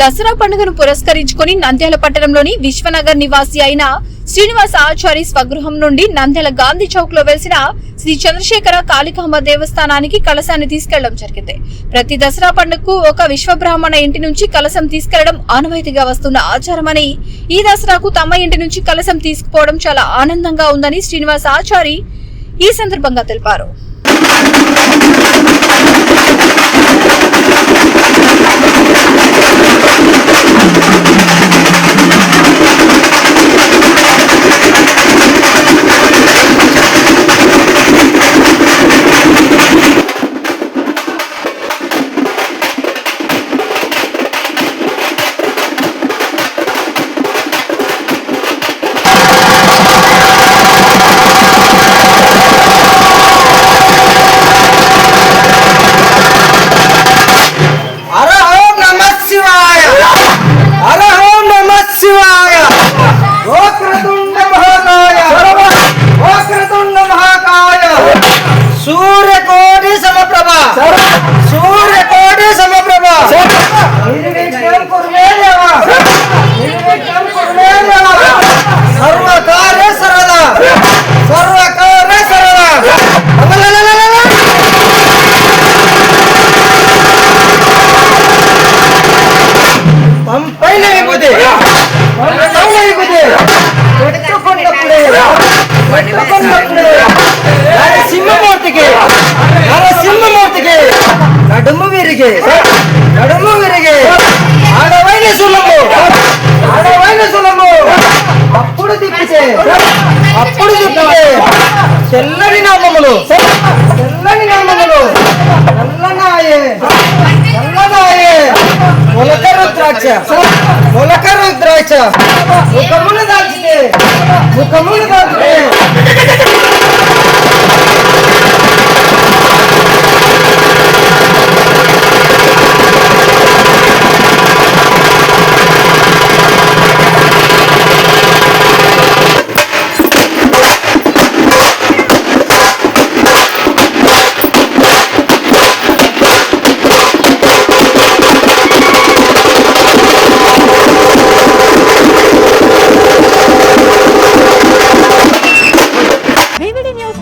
దసరా పండుగను పురస్కరించుకుని నంద్యాల పట్టణంలోని విశ్వనగర్ నివాసి అయిన శ్రీనివాస ఆచారి స్వగృహం నుండి నంద్యాల గాంధీ చౌక్లో వెలిసిన శ్రీ చంద్రశేఖర కాళికాంబ దేవస్థానానికి కలశాన్ని తీసుకెళ్ళడం జరిగింది. ప్రతి దసరా పండుగకు ఒక విశ్వబ్రాహ్మణ ఇంటి నుంచి కలశం తీసుకెళ్ళడం ఆనవాయితీగా వస్తున్న ఆచారమని ఈ దసరాకు తమ ఇంటి నుంచి కలశం తీసుకుపోవడం చాలా ఆనందంగా ఉందని శ్రీనివాస ఆచారి ఈ సందర్భంగా తెలిపారు. విభూతి పంపైన విభూతి పెట్టుకున్నప్పుడే పెట్టుకున్నప్పుడే నరసింహమూర్తికి నరసింహమూర్తికి నడుము విరిగి. నడుము విరిగి. ఆడవైన సులము ఆడవైన సులము అప్పుడు తిప్పితే. అప్పుడు తిప్పితే. తెల్లని నామములు. తెల్లని నామములు. నల్లనాయే నల్లనాయే మొలక రుద్రాక్ష. ముఖమును దాల్చితే ముఖమును దాల్చితే